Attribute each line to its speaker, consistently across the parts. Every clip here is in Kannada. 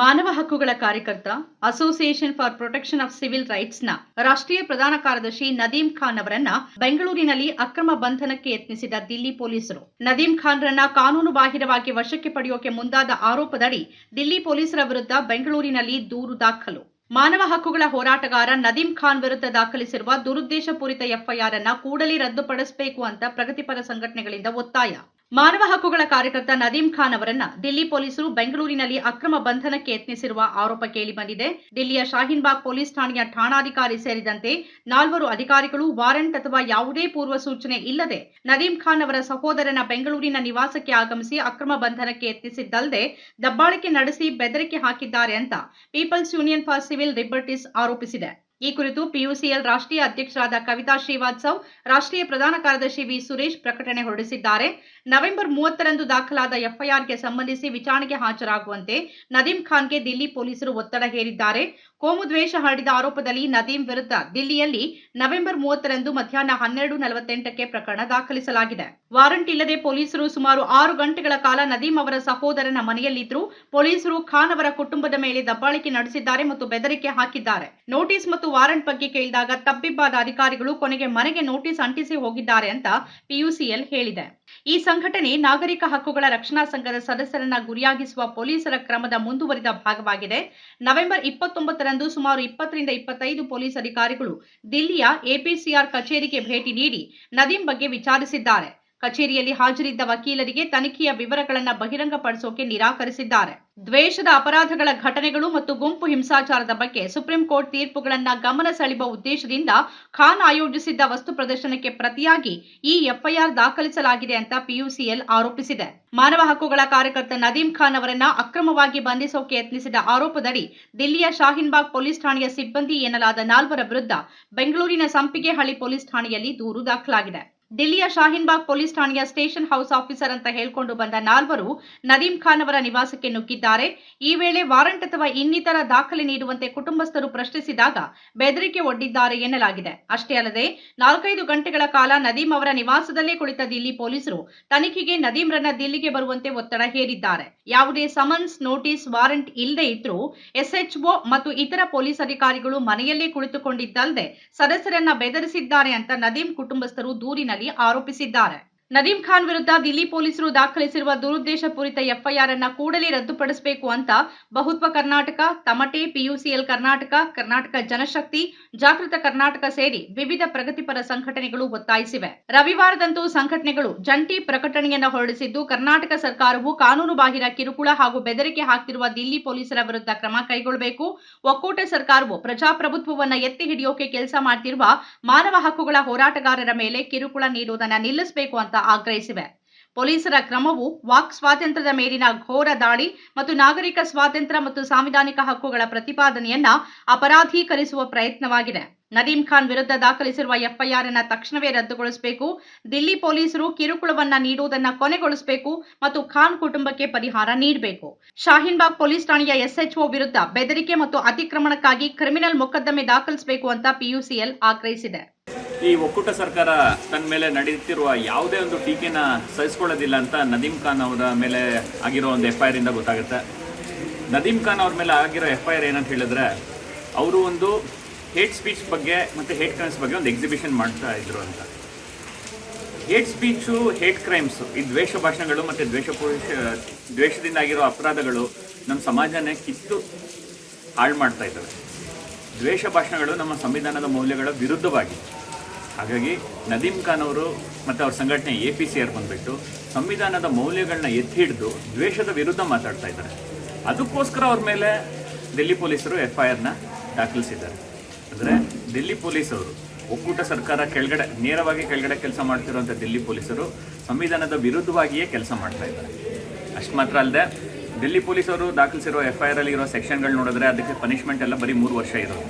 Speaker 1: ಮಾನವ ಹಕ್ಕುಗಳ ಕಾರ್ಯಕರ್ತ Association for Protection of Civil ರೈಟ್ಸ್ನ ರಾಷ್ಟ್ರೀಯ ಪ್ರಧಾನ ಕಾರ್ಯದರ್ಶಿ ನದೀಂ ಖಾನ್ ಅವರನ್ನ ಬೆಂಗಳೂರಿನಲ್ಲಿ ಅಕ್ರಮ ಬಂಧನಕ್ಕೆ ಯತ್ನಿಸಿದ ದಿಲ್ಲಿ ಪೊಲೀಸರು. ನದೀಂ ಖಾನ್ರನ್ನ ಕಾನೂನು ಬಾಹಿರವಾಗಿ ವಶಕ್ಕೆ ಪಡೆಯೋಕೆ ಮುಂದಾದ ಆರೋಪದಡಿ ದಿಲ್ಲಿ ಪೊಲೀಸರ ವಿರುದ್ಧ ಬೆಂಗಳೂರಿನಲ್ಲಿ ದೂರು ದಾಖಲು. ಮಾನವ ಹಕ್ಕುಗಳ ಹೋರಾಟಗಾರ ನದೀಂ ಖಾನ್ ವಿರುದ್ಧ ದಾಖಲಿಸಿರುವ ದುರುದ್ದೇಶಪೂರಿತ ಎಫ್ಐಆರ್ ಅನ್ನ ಕೂಡಲೇ ರದ್ದುಪಡಿಸಬೇಕು ಅಂತ ಪ್ರಗತಿಪರ ಸಂಘಟನೆಗಳಿಂದ ಒತ್ತಾಯ. ಮಾನವ ಹಕ್ಕುಗಳ ಕಾರ್ಯಕರ್ತ ನದೀಂ ಖಾನ್ ಅವರನ್ನ ದಿಲ್ಲಿ ಪೊಲೀಸರು ಬೆಂಗಳೂರಿನಲ್ಲಿ ಅಕ್ರಮ ಬಂಧನಕ್ಕೆ ಯತ್ನಿಸಿರುವ ಆರೋಪ ಕೇಳಿಬಂದಿದೆ ದಿಲ್ಲಿಯ ಶಾಹೀನ್ಬಾಗ್ ಪೊಲೀಸ್ ಠಾಣೆಯ ಠಾಣಾಧಿಕಾರಿ ಸೇರಿದಂತೆ ನಾಲ್ವರು ಅಧಿಕಾರಿಗಳು ವಾರೆಂಟ್ ಅಥವಾ ಯಾವುದೇ ಪೂರ್ವ ಸೂಚನೆ ಇಲ್ಲದೆ ನದೀಂ ಖಾನ್ ಅವರ ಸಹೋದರನ ಬೆಂಗಳೂರಿನ ನಿವಾಸಕ್ಕೆ ಆಗಮಿಸಿ ಅಕ್ರಮ ಬಂಧನಕ್ಕೆ ಯತ್ನಿಸಿದ್ದಲ್ಲದೆ ದಬ್ಬಾಳಿಕೆ ನಡೆಸಿ ಬೆದರಿಕೆ ಹಾಕಿದ್ದಾರೆ ಅಂತ People's Union for Civil Liberties ಆರೋಪಿಸಿದೆ. ಈ ಕುರಿತು ಪಿಯುಸಿಎಲ್ ರಾಷ್ಟ್ರೀಯ ಅಧ್ಯಕ್ಷರಾದ ಕವಿತಾ ಶ್ರೀವಾತ್ಸವ್, ರಾಷ್ಟ್ರೀಯ ಪ್ರಧಾನ ಕಾರ್ಯದರ್ಶಿ ವಿ ಸುರೇಶ್ ಪ್ರಕಟಣೆ ಹೊರಡಿಸಿದ್ದಾರೆ. ನವೆಂಬರ್ ಮೂವತ್ತರಂದು ದಾಖಲಾದ ಎಫ್ಐಆರ್ಗೆ ಸಂಬಂಧಿಸಿ ವಿಚಾರಣೆಗೆ ಹಾಜರಾಗುವಂತೆ ನದೀಂ ಖಾನ್ಗೆ ದಿಲ್ಲಿ ಪೊಲೀಸರು ಒತ್ತಡ ಹೇರಿದ್ದಾರೆ. ಕೋಮು ದ್ವೇಷ ಹರಡಿದ ಆರೋಪದಲ್ಲಿ ನದೀಂ ವಿರುದ್ಧ ದಿಲ್ಲಿಯಲ್ಲಿ ನವೆಂಬರ್ ಮೂವತ್ತರಂದು ಮಧ್ಯಾಹ್ನ ಹನ್ನೆರಡು ನಲವತ್ತೆಂಟಕ್ಕೆ ಪ್ರಕರಣ ದಾಖಲಿಸಲಾಗಿದೆ. ವಾರಂಟ್ ಇಲ್ಲದೆ ಪೊಲೀಸರು ಸುಮಾರು ಆರು ಗಂಟೆಗಳ ಕಾಲ ನದೀಂ ಅವರ ಸಹೋದರನ ಮನೆಯಲ್ಲಿದ್ದರು ಪೊಲೀಸರು ಖಾನ್ ಅವರ ಕುಟುಂಬದ ಮೇಲೆ ದಬ್ಬಾಳಿಕೆ ನಡೆಸಿದ್ದಾರೆ ಮತ್ತು ಬೆದರಿಕೆ ಹಾಕಿದ್ದಾರೆ. ನೋಟಿಸ್ ಮತ್ತು ವಾರಂಟ್ ಬಗ್ಗೆ ಕೇಳಿದಾಗ ತಬ್ಬಿಬ್ಬಾದ ಅಧಿಕಾರಿಗಳು ಕೊನೆಗೆ ಮನೆಗೆ ನೋಟಿಸ್ ಅಂಟಿಸಿ ಹೋಗಿದ್ದಾರೆ ಅಂತ ಪಿಯುಸಿಎಲ್ ಹೇಳಿದೆ. ಈ ಸಂಘಟನೆ ನಾಗರಿಕ ಹಕ್ಕುಗಳ ರಕ್ಷಣಾ ಸಂಘದ ಸದಸ್ಯರನ್ನ ಗುರಿಯಾಗಿಸುವ ಪೊಲೀಸರ ಕ್ರಮದ ಮುಂದುವರಿದ ಭಾಗವಾಗಿದೆ. ನವೆಂಬರ್ ಇಪ್ಪತ್ತೊಂಬತ್ತರಂದು ಸುಮಾರು ಇಪ್ಪತ್ತರಿಂದ ಇಪ್ಪತ್ತೈದು ಪೊಲೀಸ್ ಅಧಿಕಾರಿಗಳು ದಿಲ್ಲಿಯ ಎಪಿಸಿಆರ್ ಕಚೇರಿಗೆ ಭೇಟಿ ನೀಡಿ ನದೀಂ ಬಗ್ಗೆ ವಿಚಾರಿಸಿದ್ದಾರೆ. ಕಚೇರಿಯಲ್ಲಿ ಹಾಜರಿದ್ದ ವಕೀಲರಿಗೆ ತನಿಖೆಯ ವಿವರಗಳನ್ನು ಬಹಿರಂಗಪಡಿಸೋಕೆ ನಿರಾಕರಿಸಿದ್ದಾರೆ. ದ್ವೇಷದ ಅಪರಾಧಗಳ ಘಟನೆಗಳು ಮತ್ತು ಗುಂಪು ಹಿಂಸಾಚಾರದ ಬಗ್ಗೆ ಸುಪ್ರೀಂ ಕೋರ್ಟ್ ತೀರ್ಪುಗಳನ್ನು ಗಮನ ಸೆಳೆಯುವ ಉದ್ದೇಶದಿಂದ ಖಾನ್ ಆಯೋಜಿಸಿದ್ದ ವಸ್ತು ಪ್ರದರ್ಶನಕ್ಕೆ ಪ್ರತಿಯಾಗಿ ಈ ಎಫ್ಐಆರ್ ದಾಖಲಿಸಲಾಗಿದೆ ಅಂತ ಪಿಯುಸಿಎಲ್ ಆರೋಪಿಸಿದೆ. ಮಾನವ ಹಕ್ಕುಗಳ ಕಾರ್ಯಕರ್ತ ನದೀಂ ಖಾನ್ ಅವರನ್ನ ಅಕ್ರಮವಾಗಿ ಬಂಧಿಸೋಕೆ ಯತ್ನಿಸಿದ ಆರೋಪದಡಿ ದಿಲ್ಲಿಯ ಶಾಹಿನ್ಬಾಗ್ ಪೊಲೀಸ್ ಠಾಣೆಯ ಸಿಬ್ಬಂದಿ ಎನ್ನಲಾದ ನಾಲ್ವರ ವಿರುದ್ಧ ಬೆಂಗಳೂರಿನ ಸಂಪಿಗೆಹಳ್ಳಿ ಪೊಲೀಸ್ ಠಾಣೆಯಲ್ಲಿ ದೂರು ದಾಖಲಾಗಿದೆ. ದಿಲ್ಲಿಯ ಶಾಹಿನ್ಬಾಗ್ ಪೊಲೀಸ್ ಠಾಣೆಯ ಸ್ಟೇಷನ್ ಹೌಸ್ ಆಫೀಸರ್ ಅಂತ ಹೇಳ್ಕೊಂಡು ಬಂದ ನಾಲ್ವರು ನದೀಂ ಖಾನ್ ಅವರ ನಿವಾಸಕ್ಕೆ ನುಗ್ಗಿದ್ದಾರೆ. ಈ ವೇಳೆ ವಾರಂಟ್ ಅಥವಾ ಇನ್ನಿತರ ದಾಖಲೆ ನೀಡುವಂತೆ ಕುಟುಂಬಸ್ಥರು ಪ್ರಶ್ನಿಸಿದಾಗ ಬೆದರಿಕೆ ಒಡ್ಡಿದ್ದಾರೆ ಎನ್ನಲಾಗಿದೆ. ಅಷ್ಟೇ ಅಲ್ಲದೆ, ನಾಲ್ಕೈದು ಗಂಟೆಗಳ ಕಾಲ ನದೀಂ ಅವರ ನಿವಾಸದಲ್ಲೇ ಕುಳಿತ ದಿಲ್ಲಿ ಪೊಲೀಸರು ತನಿಖೆಗೆ ನದೀಂರನ್ನ ದಿಲ್ಲಿಗೆ ಬರುವಂತೆ ಒತ್ತಡ ಹೇರಿದ್ದಾರೆ. ಯಾವುದೇ ಸಮನ್ಸ್, ನೋಟಿಸ್, ವಾರಂಟ್ ಇಲ್ಲದೆ ಇದ್ರೂ ಎಸ್ಎಚ್ಒ ಮತ್ತು ಇತರ ಪೊಲೀಸ್ ಅಧಿಕಾರಿಗಳು ಮನೆಯಲ್ಲೇ ಕುಳಿತುಕೊಂಡಿದ್ದಲ್ಲದೆ ಸದಸ್ಯರನ್ನ ಬೆದರಿಸಿದ್ದಾರೆ ಅಂತ ನದೀಂ ಕುಟುಂಬಸ್ಥರು ದೂರಿನಲ್ಲಿ ಆರೋಪಿಸಿದ್ದಾರೆ. ನದೀಂ ಖಾನ್ ವಿರುದ್ಧ ದಿಲ್ಲಿ ಪೊಲೀಸರು ದಾಖಲಿಸಿರುವ ದುರುದ್ದೇಶ ಪೂರಿತ ಎಫ್ಐಆರ್ ಅನ್ನ ಕೂಡಲೇ ರದ್ದುಪಡಿಸಬೇಕು ಅಂತ ಬಹುತ್ವ ಕರ್ನಾಟಕ, ತಮಟೆ, ಪಿಯುಸಿಎಲ್ ಕರ್ನಾಟಕ ಕರ್ನಾಟಕ ಜನಶಕ್ತಿ, ಜಾಗೃತ ಕರ್ನಾಟಕ ಸೇರಿ ವಿವಿಧ ಪ್ರಗತಿಪರ ಸಂಘಟನೆಗಳು ಒತ್ತಾಯಿಸಿವೆ. ರವಿವಾರದಂತೂ ಸಂಘಟನೆಗಳು ಜಂಟಿ ಪ್ರಕಟಣೆಯನ್ನ ಹೊರಡಿಸಿದ್ದು, ಕರ್ನಾಟಕ ಸರ್ಕಾರವು ಕಾನೂನು ಬಾಹಿರ ಕಿರುಕುಳ ಹಾಗೂ ಬೆದರಿಕೆ ಹಾಕ್ತಿರುವ ದಿಲ್ಲಿ ಪೊಲೀಸರ ವಿರುದ್ಧ ಕ್ರಮ ಕೈಗೊಳ್ಳಬೇಕು ಒಕ್ಕೂಟ ಸರ್ಕಾರವು ಪ್ರಜಾಪ್ರಭುತ್ವವನ್ನು ಎತ್ತಿ ಹಿಡಿಯೋಕೆ ಕೆಲಸ ಮಾಡ್ತಿರುವ ಮಾನವ ಹಕ್ಕುಗಳ ಹೋರಾಟಗಾರರ ಮೇಲೆ ಕಿರುಕುಳ ನೀಡುವುದನ್ನು ನಿಲ್ಲಿಸಬೇಕು ಅಂತ ಆಗ್ರಹಿಸಿವೆ. ಪೊಲೀಸರ ಕ್ರಮವು ವಾಕ್ ಸ್ವಾತಂತ್ರ್ಯದ ಮೇಲಿನ ಘೋರ ದಾಳಿ ಮತ್ತು ನಾಗರಿಕ ಸ್ವಾತಂತ್ರ್ಯ ಮತ್ತು ಸಾಂವಿಧಾನಿಕ ಹಕ್ಕುಗಳ ಪ್ರತಿಪಾದನೆಯನ್ನ ಅಪರಾಧೀಕರಿಸುವ ಪ್ರಯತ್ನವಾಗಿದೆ. ನದೀಂ ಖಾನ್ ವಿರುದ್ಧ ದಾಖಲಿಸಿರುವ ಎಫ್ಐಆರ್ ಅನ್ನ ತಕ್ಷಣವೇ ರದ್ದುಗೊಳಿಸಬೇಕು. ದಿಲ್ಲಿ ಪೊಲೀಸರು ಕಿರುಕುಳವನ್ನ ನೀಡುವುದನ್ನ ಕೊನೆಗೊಳಿಸಬೇಕು ಮತ್ತು ಖಾನ್ ಕುಟುಂಬಕ್ಕೆ ಪರಿಹಾರ ನೀಡಬೇಕು. ಶಾಹೀನ್ಬಾಗ್ ಪೊಲೀಸ್ ಠಾಣೆಯ ಎಸ್ಎಚ್ಒ ವಿರುದ್ಧ ಬೆದರಿಕೆ ಮತ್ತು ಅತಿಕ್ರಮಣಕ್ಕಾಗಿ ಕ್ರಿಮಿನಲ್ ಮೊಕದ್ದಮೆ ದಾಖಲಿಸಬೇಕು ಅಂತ ಪಿಯುಸಿಎಲ್ ಆಗ್ರಹಿಸಿದೆ.
Speaker 2: ಈ ಒಕ್ಕೂಟ ಸರ್ಕಾರ ತನ್ನ ಮೇಲೆ ನಡೆಯುತ್ತಿರುವ ಯಾವುದೇ ಒಂದು ಟೀಕೆನ ಸಹಿಸ್ಕೊಳ್ಳೋದಿಲ್ಲ ಅಂತ ನದೀಮ್ ಖಾನ್ ಅವರ ಮೇಲೆ ಆಗಿರೋ ಒಂದು ಎಫ್ ಐ ಆರಿಂದ ಗೊತ್ತಾಗುತ್ತೆ. ನದೀಮ್ ಖಾನ್ ಅವ್ರ ಮೇಲೆ ಆಗಿರೋ ಎಫ್ ಐ ಆರ್ ಏನಂತ ಹೇಳಿದ್ರೆ, ಅವರು ಒಂದು ಹೇಟ್ ಸ್ಪೀಚ್ ಬಗ್ಗೆ ಮತ್ತು ಹೇಟ್ ಕ್ರೈಮ್ಸ್ ಬಗ್ಗೆ ಒಂದು ಎಕ್ಸಿಬಿಷನ್ ಮಾಡ್ತಾ ಇದ್ರು ಅಂತ. ಹೇಟ್ ಸ್ಪೀಚು, ಹೇಟ್ ಕ್ರೈಮ್ಸು, ಈ ದ್ವೇಷ ಭಾಷಣಗಳು ಮತ್ತು ದ್ವೇಷ ದ್ವೇಷದಿಂದ ಆಗಿರೋ ಅಪರಾಧಗಳು ನಮ್ಮ ಸಮಾಜನೇ ಕಿತ್ತು ಹಾಳು ಮಾಡ್ತಾ ಇದ್ದಾವೆ. ದ್ವೇಷ ಭಾಷಣಗಳು ನಮ್ಮ ಸಂವಿಧಾನದ ಮೌಲ್ಯಗಳ ವಿರುದ್ಧವಾಗಿ. ಹಾಗಾಗಿ ನದೀಮ್ ಖಾನ್ ಅವರು ಮತ್ತು ಅವ್ರ ಸಂಘಟನೆ ಎ ಪಿ ಸಿ ಆರ್ ಬಂದುಬಿಟ್ಟು ಸಂವಿಧಾನದ ಮೌಲ್ಯಗಳನ್ನ ಎತ್ತಿ ಹಿಡಿದು ದ್ವೇಷದ ವಿರುದ್ಧ ಮಾತಾಡ್ತಾ ಇದ್ದಾರೆ. ಅದಕ್ಕೋಸ್ಕರ ಅವ್ರ ಮೇಲೆ ದಿಲ್ಲಿ ಪೊಲೀಸರು ಎಫ್ ಐ ಆರ್ನ ದಾಖಲಿಸಿದ್ದಾರೆ. ಅಂದರೆ ದಿಲ್ಲಿ ಪೊಲೀಸರು ಒಕ್ಕೂಟ ಸರ್ಕಾರ ಕೆಳಗಡೆ, ನೇರವಾಗಿ ಕೆಳಗಡೆ ಕೆಲಸ ಮಾಡ್ತಿರುವಂಥ ದಿಲ್ಲಿ ಪೊಲೀಸರು ಸಂವಿಧಾನದ ವಿರುದ್ಧವಾಗಿಯೇ ಕೆಲಸ ಮಾಡ್ತಾ ಇದ್ದಾರೆ. ಅಷ್ಟು ಮಾತ್ರ ಅಲ್ಲದೆ ದಿಲ್ಲಿ ಪೊಲೀಸರು ದಾಖಲಿಸಿರೋ ಎಫ್ ಐ ಆರ್ ಇರೋ ಸೆಕ್ಷನ್ಗಳು ನೋಡಿದ್ರೆ ಅದಕ್ಕೆ ಪನಿಷ್ಮೆಂಟ್ ಎಲ್ಲ ಬರೀ ಮೂರು ವರ್ಷ ಇರೋದು.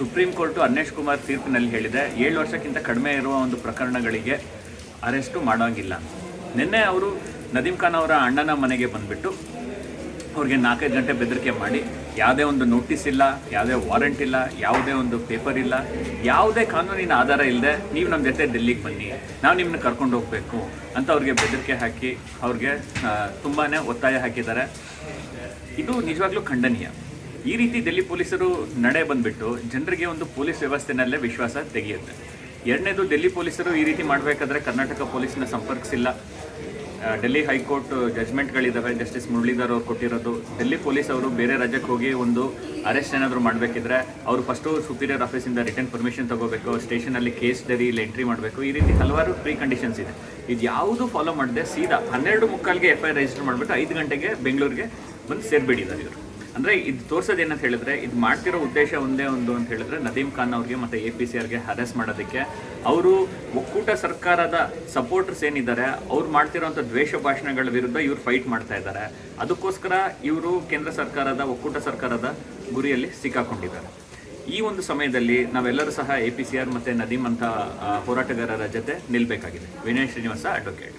Speaker 2: ಸುಪ್ರೀಂ ಕೋರ್ಟು ಅನ್ನೇಶ್ ಕುಮಾರ್ ತೀರ್ಪಿನಲ್ಲಿ ಹೇಳಿದೆ, ಏಳು ವರ್ಷಕ್ಕಿಂತ ಕಡಿಮೆ ಇರುವ ಒಂದು ಪ್ರಕರಣಗಳಿಗೆ ಅರೆಸ್ಟು ಮಾಡೋಂಗಿಲ್ಲ. ನಿನ್ನೆ ಅವರು ನದೀಮ್ ಖಾನ್ ಅವರ ಅಣ್ಣನ ಮನೆಗೆ ಬಂದುಬಿಟ್ಟು ಅವ್ರಿಗೆ ನಾಲ್ಕೈದು ಗಂಟೆ ಬೆದರಿಕೆ ಮಾಡಿ, ಯಾವುದೇ ಒಂದು ನೋಟಿಸ್ ಇಲ್ಲ, ಯಾವುದೇ ವಾರೆಂಟ್ ಇಲ್ಲ, ಯಾವುದೇ ಒಂದು ಪೇಪರ್ ಇಲ್ಲ, ಯಾವುದೇ ಕಾನೂನಿನ ಆಧಾರ ಇಲ್ಲದೆ ನೀವು ನಮ್ಮ ಜೊತೆ ಡೆಲ್ಲಿಗೆ ಬನ್ನಿ, ನಾವು ನಿಮ್ಮನ್ನ ಕರ್ಕೊಂಡು ಹೋಗಬೇಕು ಅಂತ ಅವ್ರಿಗೆ ಬೆದರಿಕೆ ಹಾಕಿ ಅವ್ರಿಗೆ ತುಂಬಾ ಒತ್ತಾಯ ಹಾಕಿದ್ದಾರೆ. ಇದು ನಿಜವಾಗ್ಲೂ ಖಂಡನೀಯ. ಈ ರೀತಿ ಡೆಲ್ಲಿ ಪೊಲೀಸರು ನಡೆ ಬಂದ್ಬಿಟ್ಟು ಜನರಿಗೆ ಒಂದು ಪೊಲೀಸ್ ವ್ಯವಸ್ಥೆನಲ್ಲೇ ವಿಶ್ವಾಸ ತೆಗೆಯುತ್ತೆ. ಎರಡನೇದು ಡೆಲ್ಲಿ ಪೊಲೀಸರು ಈ ರೀತಿ ಮಾಡಬೇಕಾದ್ರೆ ಕರ್ನಾಟಕ ಪೊಲೀಸ್ನ ಸಂಪರ್ಕಿಸಿಲ್ಲ. ಡೆಲ್ಲಿ ಹೈಕೋರ್ಟ್ ಜಜ್ಮೆಂಟ್ಗಳಿದ್ದಾವೆ ಜಸ್ಟಿಸ್ ಮುರಳೀಧರ್ ಅವರು ಕೊಟ್ಟಿರೋದು. ಡೆಲ್ಲಿ ಪೊಲೀಸ್ ಅವರು ಬೇರೆ ರಾಜ್ಯಕ್ಕೆ ಹೋಗಿ ಒಂದು ಅರೆಸ್ಟ್ ಏನಾದರೂ ಮಾಡಬೇಕಿದ್ರೆ ಅವರು ಫಸ್ಟು ಸುಪೀರಿಯರ್ ಆಫೀಸಿಂದ ರಿಟರ್ನ್ ಪರ್ಮಿಷನ್ ತಗೋಬೇಕು ಸ್ಟೇಷನಲ್ಲಿ ಕೇಸ್ ಡರಿ ಇಲ್ಲಿ ಎಂಟ್ರಿ ಮಾಡಬೇಕು. ಈ ರೀತಿ ಹಲವಾರು ಪ್ರೀ ಕಂಡೀಷನ್ಸ್ ಇದೆ. ಇದು ಯಾವುದು ಫಾಲೋ ಮಾಡದೆ ಸೀದಾ ಹನ್ನೆರಡು ಮುಕ್ಕಾಲಿಗೆ ಎಫ್ ಐ ಆರ್ ರಿಜಿಸ್ಟರ್ ಮಾಡಿಬಿಟ್ಟು ಐದು ಗಂಟೆಗೆ ಬೆಂಗಳೂರಿಗೆ ಬಂದು ಸೇರಿಬಿಡಿದ್ದಾರೆ ಇವರು. ಅಂದರೆ ಇದು ತೋರಿಸೋದು ಏನಂತ ಹೇಳಿದ್ರೆ, ಇದು ಮಾಡ್ತಿರೋ ಉದ್ದೇಶ ಒಂದೇ ಒಂದು ಅಂತ ಹೇಳಿದ್ರೆ ನದೀಮ್ ಖಾನ್ ಅವ್ರಿಗೆ ಮತ್ತು ಎ ಪಿ ಸಿ ಆರ್ಗೆ ಹರೆಸ್ ಮಾಡೋದಕ್ಕೆ. ಅವರು ಒಕ್ಕೂಟ ಸರ್ಕಾರದ ಸಪೋರ್ಟರ್ಸ್ ಏನಿದ್ದಾರೆ, ಅವ್ರು ಮಾಡ್ತಿರೋಂಥ ದ್ವೇಷ ಭಾಷಣಗಳ ವಿರುದ್ಧ ಇವ್ರು ಫೈಟ್ ಮಾಡ್ತಾ ಇದ್ದಾರೆ. ಅದಕ್ಕೋಸ್ಕರ ಇವರು ಕೇಂದ್ರ ಸರ್ಕಾರದ, ಒಕ್ಕೂಟ ಸರ್ಕಾರದ ಗುರಿಯಲ್ಲಿ ಸಿಕ್ಕಾಕೊಂಡಿದ್ದಾರೆ. ಈ ಒಂದು ಸಮಯದಲ್ಲಿ ನಾವೆಲ್ಲರೂ ಸಹ ಎ ಪಿ ಸಿ ಆರ್ ಮತ್ತು ನದೀಮ್ ಅಂತ ಹೋರಾಟಗಾರರ ಜೊತೆ ನಿಲ್ಲಬೇಕಾಗಿದೆ ವಿನಯ್ ಶ್ರೀನಿವಾಸ ಅಡ್ವೊಕೇಟ್